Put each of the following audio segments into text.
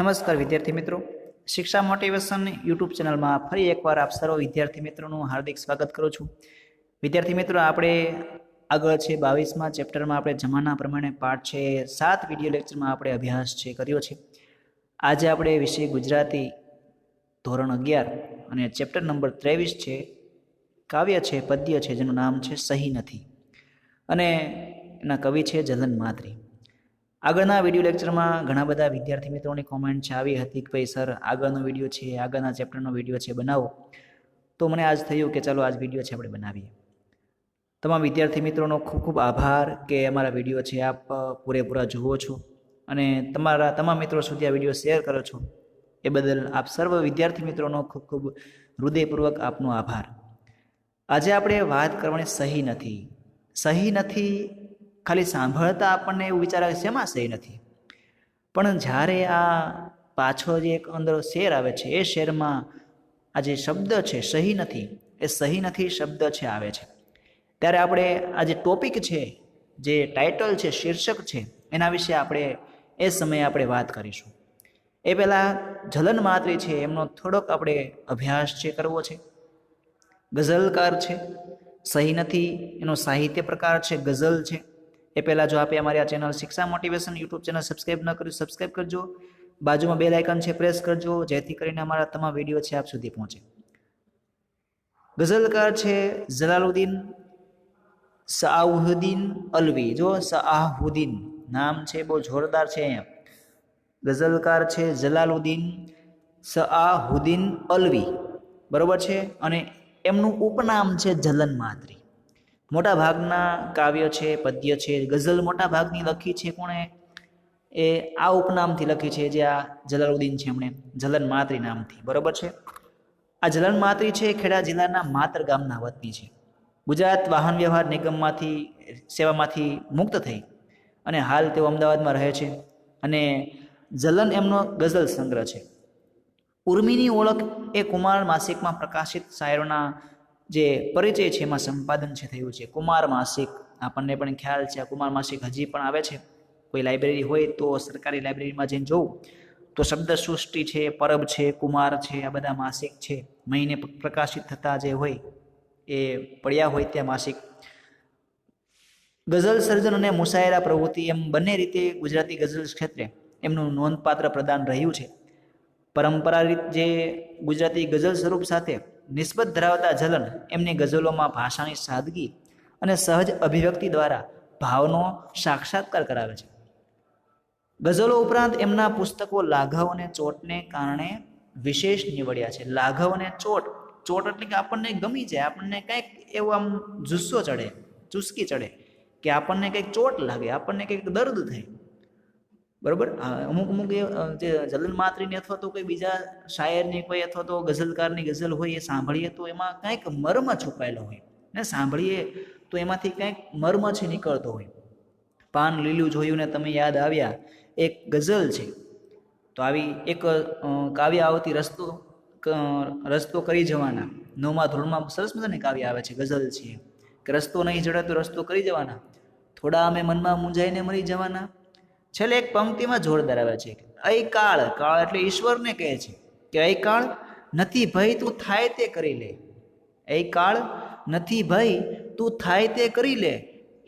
નમસ્કાર વિદ્યાર્થી મિત્રો. શિક્ષા મોટિવેશન યુટ્યુબ ચેનલમાં ફરી એકવાર આપ સર્વ વિદ્યાર્થી મિત્રોનું હાર્દિક સ્વાગત કરું છું. વિદ્યાર્થી મિત્રો, આપણે આગળ છે બાવીસમાં ચેપ્ટરમાં આપણે જમાના પ્રમાણે પાઠ છે. સાત વીડિયો લેક્ચરમાં આપણે અભ્યાસ છે કર્યો છે. આજે આપણે વિષય ગુજરાતી ધોરણ અગિયાર અને ચેપ્ટર નંબર ત્રેવીસ છે. કાવ્ય છે, પદ્ય છે, જેનું નામ છે સહી નથી. અને એના કવિ છે જલન માત્રી આગળના વીડિયો લેક્ચરમાં ઘણા બધા વિદ્યાર્થી મિત્રોની કોમેન્ટ છે. આવી હતી કે ભાઈ, સર, આગળનો વીડિયો છે, આગળના ચેપ્ટરનો વીડિયો છે, બનાવો. તો મને આજ થયું કે ચાલો આજ વીડિયો છે આપણે બનાવીએ. તમામ વિદ્યાર્થી મિત્રોનો ખૂબ ખૂબ આભાર કે અમારા વીડિયો છે, આપ પૂરેપૂરા જુઓ છો અને તમારા તમામ મિત્રો સુધી આ વીડિયો શેર કરો છો. એ બદલ આપ સર્વ વિદ્યાર્થી મિત્રોનો ખૂબ ખૂબ હૃદયપૂર્વક આપનો આભાર. આજે આપણે વાત કરવાની સહી નથી. સહી નથી ખાલી સાંભળતા આપણને એવું વિચાર આવે શેમાં સહી નથી? પણ જ્યારે આ પાછો જે એક અંદર શેર આવે છે, એ શેરમાં આ જે શબ્દ છે સહી નથી એ સહી નથી શબ્દ છે, આવે છે. ત્યારે આપણે આ જે ટોપિક છે, જે ટાઇટલ છે, શીર્ષક છે, એના વિશે આપણે એ સમયે આપણે વાત કરીશું. એ પહેલાં જલન માત્રી છે, એમનો થોડોક આપણે અભ્યાસ છે કરવો છે. ગઝલકાર છે સહી નથી એનો સાહિત્ય પ્રકાર છે, ગઝલ છે. એ પહેલાં જો આપે અમારી આ ચેનલ શિક્ષા મોટિવેશન યુટ્યુબ ચેનલ સબસ્ક્રાઈબ ન કર્યું સબસ્ક્રાઈબ કરજો. બાજુમાં બેલ આઇકન છે પ્રેસ કરજો, જેથી કરીને અમારા તમામ વીડિયો છે આપ સુધી પહોંચે. ગઝલકાર છે જલાલુદ્દીન સાહુદ્દીન અલવી. જો સાહુદ્દીન નામ છે, બહુ જોરદાર છે અહીંયા. ગઝલકાર છે જલાલુદ્દીન સાહુદ્દીન અલવી. બરોબર છે? અને એમનું ઉપનામ છે જલન માત્રી મોટા ભાગના કાવ્ય છે, પદ્ય છે, ગઝલ મોટા ભાગની લખી છે કોણે? એ આ ઉપનામથી લખી છે, જે આ જલાલુદ્દીન છે એમણે, જલન માત્રી નામથી, બરોબર છે? આ જલન માત્રી છે ખેડા જિલ્લાના માતર ગામના વતની છે. ગુજરાત વાહન વ્યવહાર નિગમમાંથી, સેવામાંથી મુક્ત થઈ અને હાલ તેઓ અમદાવાદમાં રહે છે અને જલન એમનો ગઝલ સંગ્રહ છે. ઉર્મિની ઓળખ એ કુમાર માસિકમાં પ્રકાશિત શાયરોના જે પરિચય છે, એમાં સંપાદન છે, થયું છે. કુમાર માસિક, આપણને પણ ખ્યાલ છે કુમાર માસિક હજી પણ આવે છે. કોઈ લાઇબ્રેરી હોય તો સરકારી લાઇબ્રેરીમાં જઈને જોવું. તો શબ્દ સૃષ્ટિ છે, પરબ છે, કુમાર છે, આ બધા માસિક છે. મહિને પ્રકાશિત થતા જે હોય, એ પડ્યા હોય ત્યાં માસિક. ગઝલ સર્જન અને મુશાયરા પ્રવૃત્તિ એમ બંને રીતે ગુજરાતી ગઝલ ક્ષેત્રે એમનું નોંધપાત્ર પ્રદાન રહ્યું છે. પરંપરાગત જે ગુજરાતી ગઝલ સ્વરૂપ સાથે નિસ્બત ધરાવતા જલન એમની ગઝલોમાં ભાષાની સાદગી અને સહજ અભિવ્યક્તિ દ્વારા ભાવનો સાક્ષાત્કાર કરાવે છે. ગઝલો ઉપરાંત એમના પુસ્તકો લાઘવ અને ચોટને કારણે વિશેષ નીવડ્યા છે. લાઘવ અને ચોટ ચોટ એટલે કે આપણને ગમી જાય, આપણને કંઈક એવો આમ જુસ્સો ચડે, ચુસ્કી ચડે કે આપણને કંઈક ચોટ લાગે, આપણને કંઈક દર્દ થાય. બરોબર? અમુક અમુક એ જે જલન માત્રીની અથવા તો કોઈ બીજા શાયરની કોઈ અથવા તો ગઝલકારની ગઝલ હોય એ સાંભળીએ તો એમાં કંઈક મર્મ છુપાયેલો હોય. ને સાંભળીએ તો એમાંથી કંઈક મર્મ છે નીકળતો હોય. પાન લીલું જોયું ને તમે યાદ આવ્યા, એક ગઝલ છે. તો આવી એક કાવ્ય આવતી રસ્તો રસ્તો કરી જવાના. નવમા ધોરણમાં સરસ મજાની કાવ્ય આવે છે, ગઝલ છે. કે રસ્તો નહીં જડે તો રસ્તો કરી જવાના. થોડા અમે મનમાં મૂંઝાઈને મરી જવાના. છેલ્લે એક પંક્તિમાં જોર ધરાવે છે અય કાળ કાળ એટલે ઈશ્વરને કહે છે કે અયકાળ નથી ભય તું થાય તે કરી લે. અયકાળ નથી ભય તું થાય તે કરી લે.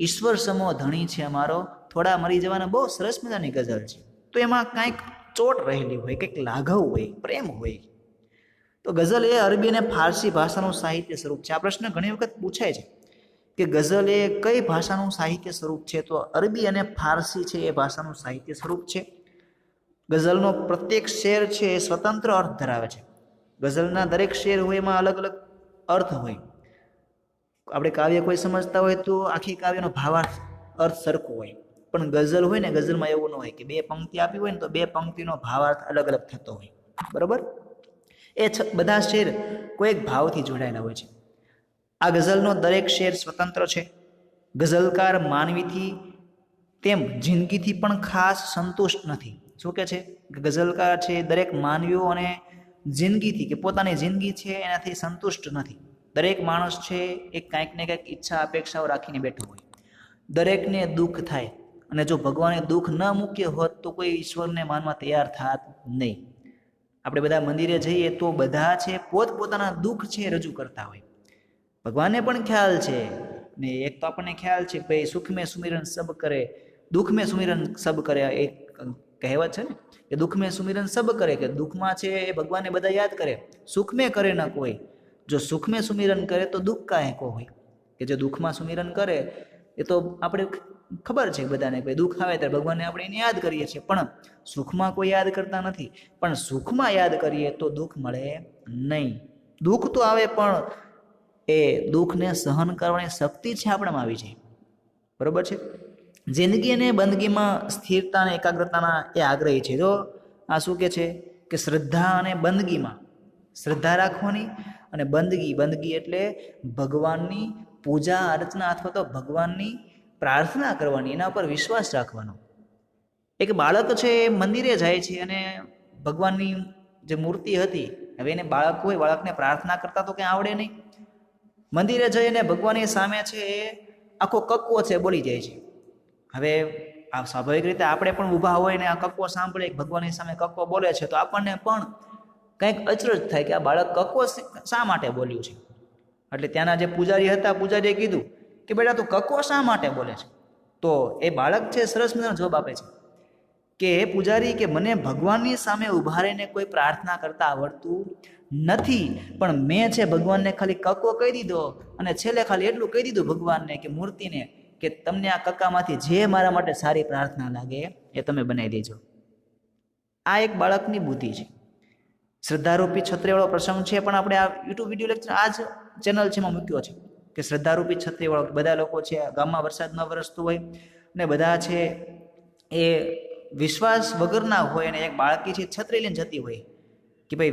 ઈશ્વર સમો ધણી છે અમારો. થોડા મરી જવાના બહુ સરસ મજાની ગઝલ છે. તો એમાં કાંઈક ચોટ રહેલી હોય, કંઈક લાઘવ હોય, પ્રેમ હોય. તો ગઝલ એ અરબી અને ફારસી ભાષાનું સાહિત્ય સ્વરૂપ છે. આ પ્રશ્ન ઘણી વખત પૂછાય છે. કે ગઝલ એ કઈ ભાષાનું સાહિત્ય સ્વરૂપ છે? તો અરબી અને ફારસી છે એ ભાષાનું સાહિત્ય સ્વરૂપ છે. ગઝલનો પ્રત્યેક શેર છે એ સ્વતંત્ર અર્થ ધરાવે છે. ગઝલના દરેક શેર હોય એમાં અલગ અલગ અર્થ હોય. આપણે કાવ્ય કોઈ સમજતા હોય તો આખી કાવ્યનો ભાવાર્થ અર્થ સરખો હોય. પણ ગઝલ હોય ને, ગઝલમાં એવું ન હોય કે બે પંક્તિ આપી હોય ને તો બે પંક્તિનો ભાવાર્થ અલગ અલગ થતો હોય. બરોબર? એ બધા શેર કોઈક ભાવથી જોડાયેલા હોય છે. આ ગઝલનો દરેક શેર સ્વતંત્ર છે. ગઝલકાર માનવીથી તેમ જિંદગીથી પણ ખાસ સંતુષ્ટ નથી. શું કે છે? ગઝલકાર છે દરેક માનવીઓ અને જિંદગીથી, કે પોતાની જિંદગી છે એનાથી સંતુષ્ટ નથી. દરેક માણસ છે એ કાંઈક ને કાંઈક ઈચ્છા, અપેક્ષાઓ રાખીને બેઠો હોય. દરેકને દુઃખ થાય અને જો ભગવાને દુઃખ ન મૂક્યો હોત તો કોઈ ઈશ્વરને માનવા તૈયાર થાત નહીં. આપણે બધા મંદિરે જઈએ તો બધા છે પોતપોતાના દુઃખ છે રજૂ કરતા હોય. ભગવાનને પણ ખ્યાલ છે. ને એક તો આપણને ખ્યાલ છે ભાઈ સુખ મેં સુમિરન સબ કરે દુઃખ મેં સુમિરન સબ કરે એક કહેવત છે ને, કે દુઃખ મેં સુમિરન સબ કરે, કે દુઃખમાં છે એ ભગવાનને બધા યાદ કરે. સુખ મેં કરે ના કોઈ. જો સુખ મેં સુમિરન કરે તો દુઃખ કાંઈ કો હોય. કે જો દુઃખમાં સુમિરન કરે, એ તો આપણે ખબર છે બધાને ભાઈ દુઃખ આવે ત્યારે ભગવાનને આપણે એને યાદ કરીએ છીએ. પણ સુખમાં કોઈ યાદ કરતા નથી. પણ સુખમાં યાદ કરીએ તો દુઃખ મળે નહીં. દુઃખ તો આવે પણ એ દુઃખને સહન કરવાની શક્તિ છે આપણામાં આવી જાય. બરોબર છે? જિંદગી અને બંદગીમાં સ્થિરતા અને એકાગ્રતાના એ આગ્રહી છે. જો આ શું કે છે કે શ્રદ્ધા અને બંદગીમાં, શ્રદ્ધા રાખવાની અને બંદગી બંદગી એટલે ભગવાનની પૂજા, અર્ચના અથવા તો ભગવાનની પ્રાર્થના કરવાની, એના ઉપર વિશ્વાસ રાખવાનો. એક બાળક છે એ મંદિરે જાય છે અને ભગવાનની જે મૂર્તિ હતી, હવે એને બાળક હોય, બાળકને પ્રાર્થના કરતા તો કંઈ આવડે નહીં. મંદિરે જઈને ભગવાનની સામે છે એ આખો કક્કો છે બોલી જાય છે. હવે આ સ્વાભાવિક રીતે આપણે પણ ઊભા હોય ને આ કક્કો સાંભળે ભગવાનની સામે કક્કો બોલે છે, તો આપણને પણ કંઈક અચરજ થાય કે આ બાળક કક્કો શા માટે બોલ્યું છે? એટલે ત્યાંના જે પૂજારી હતા, પૂજારીએ કીધું કે બેટા તું કક્કો શા માટે બોલે છે? તો એ બાળક છે સરસ મજાનો જવાબ આપે છે કે, હે પૂજારી, કે મને ભગવાનની સામે ઊભા રહીને કોઈ પ્રાર્થના કરતા આવડતું નથી. પણ મેં છે ભગવાનને ખાલી કક્કો કહી દીધો અને છેલ્લે ખાલી એટલું કહી દીધું ભગવાનને કે મૂર્તિને કે તમને આ કક્કામાંથી જે મારા માટે સારી પ્રાર્થના લાગે એ તમે બનાવી દેજો. આ એક બાળકની બુદ્ધિ છે. શ્રદ્ધારૂપી છત્રીવાળો પ્રસંગ છે, પણ આપણે આ યુટ્યુબ વીડિયો લેક્ચર આ જ ચેનલ છે એમાં મૂક્યો છે કે શ્રદ્ધારૂપી છત્રીવાળો, બધા લોકો છે ગામમાં વરસાદ ન વરસતો હોય ને બધા છે એ વિશ્વાસ વગરના હોય અને એક બાળકી છે છત્રી લઈને જતી હોય કે ભાઈ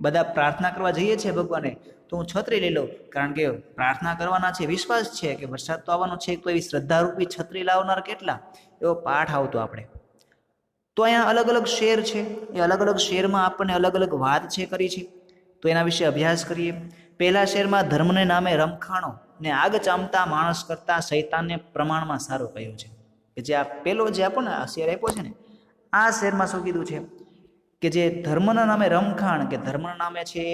બધા પ્રાર્થના કરવા જઈએ છીએ ભગવાને, તો હું છત્રી લઈ લઉં. કારણ કે પ્રાર્થના કરવાના છે, વિશ્વાસ છે કે વરસાદ તો આવવાનો છે, તો એવી શ્રદ્ધારૂપી છત્રી લાવનાર કેટલા? એવો પાઠ આવતો આપણે. તો અહીંયા અલગ અલગ શેર છે. એ અલગ અલગ શેરમાં આપણને અલગ અલગ વાત છે કરી છે. તો એના વિશે અભ્યાસ કરીએ. પહેલા શેરમાં ધર્મને નામે રમખાણો ને આગ ચામતા માણસ કરતાં શૈતાનને પ્રમાણમાં સારો કહ્યું છે. કે જે આ પેલો જે આપણને આ શેર આપ્યો છે ને, આ શેરમાં શું કીધું છે? કે જે ધર્મના નામે રમખાણ, કે ધર્મના નામે છે,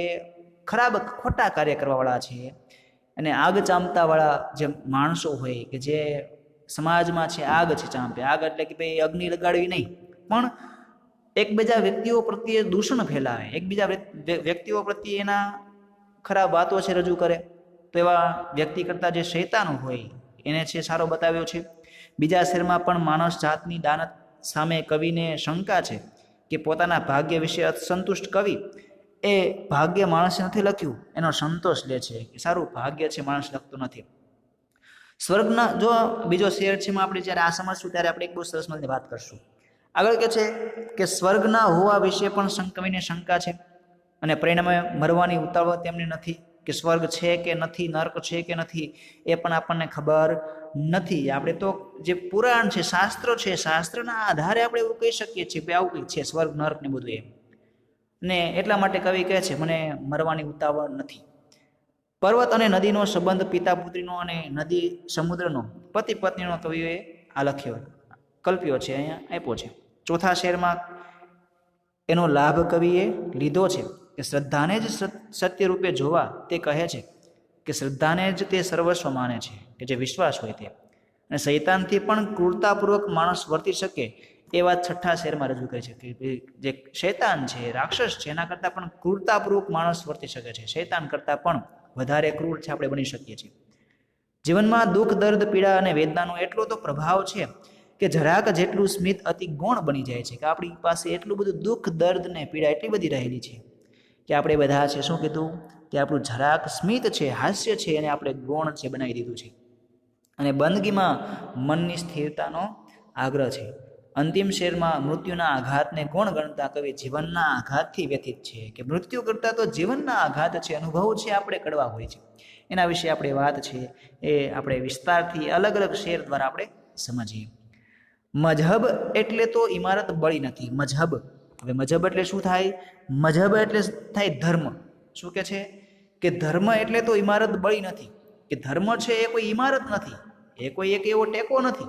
ખરાબ ખોટા કાર્ય કરવાવાળા છે, અને આગ ચામતાવાળા જે માણસો હોય, કે જે સમાજમાં છે, આગ છે ચાંપે. આગ એટલે કે ભાઈ અગ્નિ લગાડવી નહીં. પણ એકબીજા વ્યક્તિઓ પ્રત્યે દૂષણ ફેલાવે. એકબીજા વ્યક્તિઓ પ્રત્યે એના ખરાબ વાતો છે રજૂ કરે. તો એવા વ્યક્તિ કરતાં જે શૈતાનો હોય, એને છે સારો બતાવ્યો છે. બીજા શેરમાં પણ માણસ જાતની દાનત સામે કવિને શંકા છે. કે પોતાના ભાગ્ય વિશે અસંતુષ્ટ કવિ એ ભાગ્ય માણસે નથી લખ્યું, એનો સંતોષ લે છે કે સારું ભાગ્ય છે, માણસ લખતો નથી. સ્વર્ગના જો બીજો શેર છે, એમાં આપણે જ્યારે આ સમજશું, ત્યારે આપણે એક બહુ સરસ મજાની વાત કરશું. આગળ કે છે કે સ્વર્ગના હોવા વિશે પણ કવિને શંકા છે અને પરિણામે મરવાની ઉતાવળ તેમની નથી કે સ્વર્ગ છે કે નથી, નર્ક છે કે નથી, એ પણ આપણને ખબર નથી. આપણે તો જે પુરાણ છે, શાસ્ત્ર છે, શાસ્ત્રના આધારે આપણે એવું કહી શકીએ છીએ કે આવું કંઈક છે, સ્વર્ગ, નર્ક ને બધું એમ. ને એટલા માટે કવિ કહે છે, મને મરવાની ઉતાવળ નથી. પર્વત અને નદીનો સંબંધ પિતા પુત્રીનો અને નદી સમુદ્રનો પતિ પત્નીનો કવિઓએ આ લખ્યો, કલ્પ્યો છે, અહીંયા આપ્યો છે. ચોથા શેરમાં એનો લાભ કવિએ લીધો છે કે શ્રદ્ધાને જ સત્ય રૂપે જોવા તે કહે છે કે શ્રદ્ધાને જ તે સર્વસ્વ માને છે, કે જે વિશ્વાસ હોય તે. અને શૈતાનથી પણ ક્રૂરતાપૂર્વક માણસ વર્તી શકે એ વાત છઠ્ઠા શેરમાં રજૂ કરી છે, કે જે શૈતાન છે, રાક્ષસ છે, એના કરતાં પણ ક્રૂરતાપૂર્વક માણસ વર્તી શકે છે. શૈતાન કરતાં પણ વધારે ક્રૂર છે, આપણે બની શકીએ છીએ. જીવનમાં દુઃખ, દર્દ, પીડા અને વેદનાનો એટલો તો પ્રભાવ છે કે જરાક જેટલું સ્મિત અતિ ગૌણ બની જાય છે, કે આપણી પાસે એટલું બધું દુઃખ, દર્દ ને પીડા એટલી બધી રહેલી છે. કે આપણે બધા છે શું કીધું? કે આપણું જરાક સ્મિત છે, હાસ્ય છે એને આપણે ગૌણ છે બનાવી દીધું છે. અને બંદગીમાં મનની સ્થિરતાનો આગ્રહ છે. અંતિમ શેરમાં મૃત્યુના આઘાતને કોણ ગણતા કવિ જીવનના આઘાતથી વ્યથિત છે કે મૃત્યુ કરતાં તો જીવનના આઘાત છે, અનુભવ છે આપણે કડવા હોય છે. એના વિશે આપણે વાત છે એ આપણે વિસ્તારથી અલગ અલગ શેર દ્વારા આપણે સમજીએ. મજહબ એટલે તો ઇમારત બળી નથી. મજહબ હવે મજહબ એટલે શું થાય? મજહબ એટલે થાય ધર્મ. શું કે છે? કે ધર્મ એટલે તો ઇમારત બળી નથી. કે ધર્મ છે એ કોઈ ઇમારત નથી. એ કોઈ એક એવો ટેકો નથી.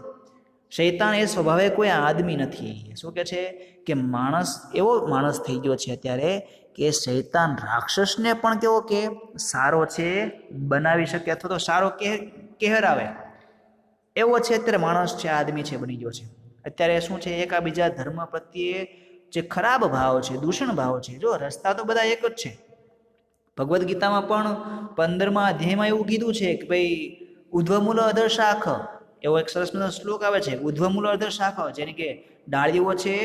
શૈતાન એ સ્વભાવે કોઈ આદમી નથી. શું કે છે? કે માણસ, એવો માણસ થઈ ગયો છે અત્યારે કે શૈતાન રાક્ષસને પણ કેવો કે સારો છે બનાવી શકે અથવા તો સારો કહેરાવે. એવો છે અત્યારે માણસ છે, આદમી છે, બની ગયો છે. અત્યારે શું છે? એકાબીજા ધર્મ પ્રત્યે જે ખરાબ ભાવ છે, દૂષણ ભાવ છે, જો રસ્તા તો બધા એક જ છે. ભગવદ્ ગીતામાં પણ પંદરમા અધ્યાયમાં એવું કીધું છે કે ભાઈ ઉધ્વમૂલ અધર શાખ, એવો એક સરસ મજાનો શ્લોક આવે છે ઉધ્વમૂલ અધર શાખ જેની કે ડાળીઓ છે,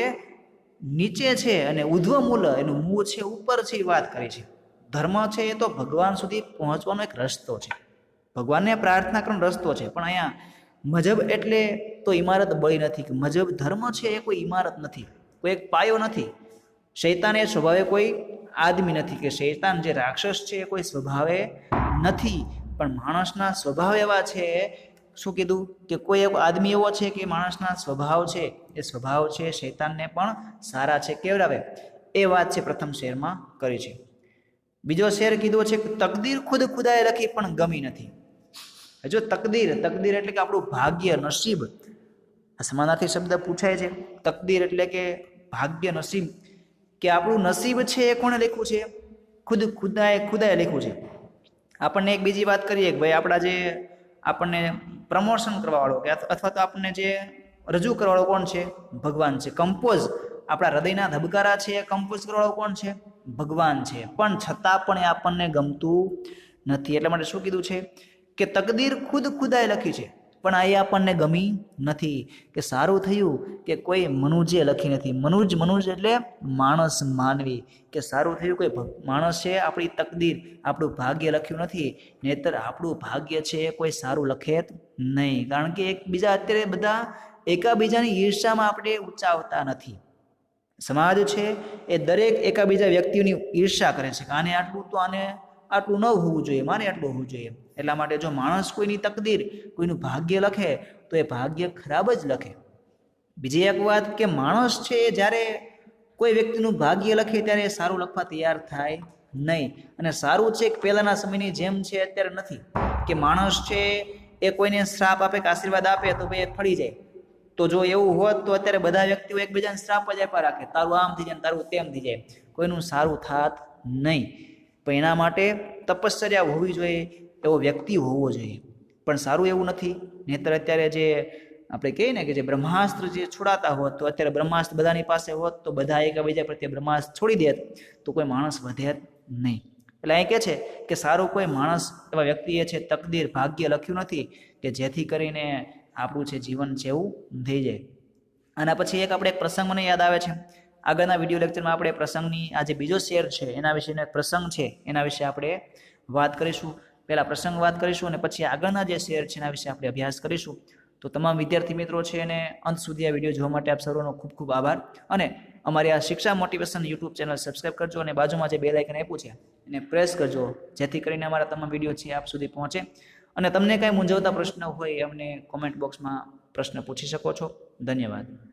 નીચે છે અને ઉધ્વમૂલ એનું મૂળ છે, ઉપર છે એ વાત કરી છે. ધર્મ છે એ તો ભગવાન સુધી પહોંચવાનો એક રસ્તો છે. ભગવાનને પ્રાર્થના કરવાનો રસ્તો છે, પણ અહીંયા મજબ એટલે તો ઇમારત બળી નથી કે મજબ ધર્મ છે એ કોઈ ઇમારત નથી. કોઈ એક પાયો નથી. શૈતાન એ સ્વભાવે કોઈ આદમી નથી કે શૈતાન જે રાક્ષસ છે એ કોઈ સ્વભાવે નથી. પણ માણસના સ્વભાવ એવા છે, શું કીધું? કે કોઈ એક આદમી એવો છે કે માણસના સ્વભાવ છે, એ સ્વભાવ છે શૈતાનને પણ સારા છે કેવડાવે એ વાત છે પ્રથમ શેરમાં કરી છે. બીજો શેર કીધો છે કે તકદીર ખુદ ખુદાએ લખી પણ ગમી નથી. જો તકદીર તકદીર એટલે કે આપણું ભાગ્ય, નસીબ. સમાનાર્થી શબ્દ પૂછાય છે. તકદીર એટલે કે ભાગ્ય નસીબ કે આપણું નસીબ છે એ કોણે લખ્યું છે? ખુદ ખુદાએ ખુદાએ લખ્યું છે. આપણને એક બીજી વાત કરીએ કે ભાઈ આપણા જે આપણને પ્રમોશન કરવાવાળો કે અથવા તો આપણને જે રજૂ કરવાવાળો કોણ છે? ભગવાન છે. કમ્પોઝ આપણા હૃદયના ધબકારા છે એ કમ્પોઝ કરવાવાળો કોણ છે? ભગવાન છે. પણ છતાં પણ એ આપણને ગમતું નથી. એટલા માટે શું કીધું છે? કે તકદીર ખુદ ખુદાએ લખી છે. પણ આ એ આપણને ગમી નથી કે સારું થયું કે કોઈ મનુજે લખી નથી. મનુજ મનુજ એટલે માણસ માનવી. કે સારું થયું કોઈ માણસ છે આપણી તકદીર, આપણું ભાગ્ય લખ્યું નથી, નહીતર આપણું ભાગ્ય છે એ કોઈ સારું લખે જ નહીં. કારણ કે એકબીજા અત્યારે બધા એકાબીજાની ઈર્ષામાં આપણે ઊંચા આવતા નથી. સમાજ છે એ દરેક એકાબીજા વ્યક્તિઓની ઈર્ષા કરે છે કે આને આટલું તો આને આટલું ન હોવું જોઈએ મારે આટલું હોવું જોઈએ. એટલા માટે જો માણસ કોઈની તકદીર, કોઈનું ભાગ્ય લખે, તો એ ભાગ્ય ખરાબ જ લખે. બીજી એક વાત કે માણસ છે, જ્યારે કોઈ વ્યક્તિનું ભાગ્ય લખે, ત્યારે સારું લખવા તૈયાર થાય નહીં. અને સારું છે કે પહેલાંના સમયની જેમ છે, અત્યારે નથી. કે માણસ છે, એ કોઈને શ્રાપ આપે કે આશીર્વાદ આપે, તો ભાઈ એ ફળી જાય. તો જો એવું હોત, તો અત્યારે બધા વ્યક્તિઓ એકબીજાને શ્રાપ જ આપ્યા રાખે. તારું આમ થઈ જાય તારું તેમ થઈ જાય. કોઈનું સારું થાત નહીં. પણ એના માટે તપશ્ચર્યા હોવી જોઈએ. એવો વ્યક્તિ હોવો જોઈએ. પણ સારું એવું નથી. નહીતર અત્યારે જે આપણે કહીએ ને કે જે બ્રહ્માસ્ત્ર જે છોડાતા હોત, તો અત્યારે બ્રહ્માસ્ત્ર બધાની પાસે હોત, તો બધા એકબીજા પ્રત્યે બ્રહ્માસ્ત્ર છોડી દેત, તો કોઈ માણસ વધે નહીં. એટલે અહીં કહે છે કે સારું કોઈ માણસ એવા વ્યક્તિએ છે તકદીર ભાગ્ય લખ્યું નથી કે જેથી કરીને આપણું છે જીવન એવું થઈ જાય. આના પછી એક આપણે એક પ્રસંગ મને યાદ આવે છે. આગળના વીડિયો લેક્ચરમાં આપણે પ્રસંગની આ જે બીજો શેર છે, એના વિશેનો એક પ્રસંગ છે, એના વિશે આપણે વાત કરીશું. પહેલાં પ્રસંગ વાત કરીશું અને પછી આગળના જે શેર છે એના વિશે આપણે અભ્યાસ કરીશું. તો તમામ વિદ્યાર્થી મિત્રો છે એને અંત સુધી આ વીડિયો જોવા માટે આપ સર્વનો ખૂબ ખૂબ આભાર. અને અમારી આ શિક્ષા મોટિવેશન યુટ્યુબ ચેનલ સબસ્ક્રાઈબ કરજો અને બાજુમાં જે બે લાઇકન આપ્યું છે એને પ્રેસ કરજો. જેથી કરીને અમારા તમામ વીડિયો છે આપ સુધી પહોંચે. અને તમને કાંઈ મૂંઝવતા પ્રશ્ન હોય અમને કોમેન્ટ બોક્સમાં પ્રશ્ન પૂછી શકો છો. ધન્યવાદ.